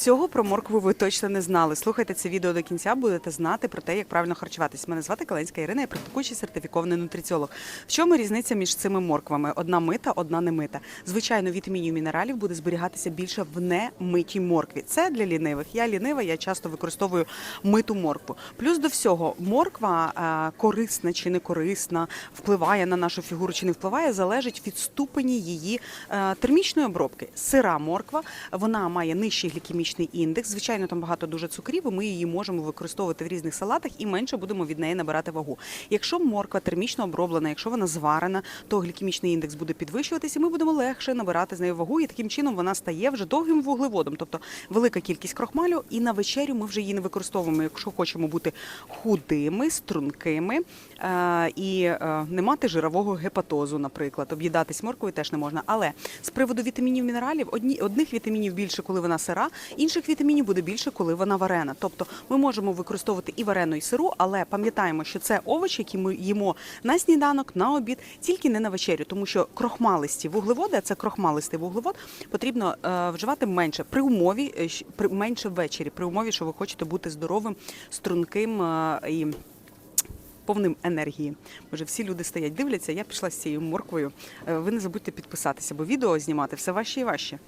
Цього про моркву ви точно не знали. Слухайте це відео до кінця, будете знати про те, як правильно харчуватись. Мене звати Каленська Ірина, я практикуючий сертифікований нутриціолог. В чому різниця між цими морквами? Одна мита, одна не мита. Звичайно, вітамінів мінералів буде зберігатися більше в немитій моркві. Це для лінивих. Я лінива, я часто використовую миту моркву. Плюс до всього, морква е, корисна чи не корисна, впливає на нашу фігуру чи не впливає, залежить від ступені її е, термічної обробки. Сира морква вона має нижчий глікемічний індекс. Звичайно, там багато дуже цукрів, і ми її можемо використовувати в різних салатах і менше будемо від неї набирати вагу. Якщо морква термічно оброблена, якщо вона зварена, то глікемічний індекс буде підвищуватися, і ми будемо легше набирати з нею вагу, і таким чином вона стає вже довгим вуглеводом, тобто велика кількість крохмалю. І на вечерю ми вже її не використовуємо, якщо хочемо бути худими, стрункими е, і е, не мати жирового гепатозу, наприклад. Об'їдатись морквою теж не можна. Але з приводу вітамінів мінералів, одні одних вітамінів більше, коли вона сира, інших вітамінів буде більше, коли вона варена. Тобто ми можемо використовувати і варену, і сиру, але пам'ятаємо, що це овочі, які ми їмо на сніданок, на обід, тільки не на вечерю, тому що крохмалисті вуглеводи, а це крохмалистий вуглевод, потрібно е, вживати менше при умові е, при менше ввечері, при умові, що ви хочете бути здоровим, струнким е, і. Повним енергії. Може, всі люди стоять, дивляться. Я пішла з цією морквою. Ви не забудьте підписатися, бо відео знімати все важче і важче.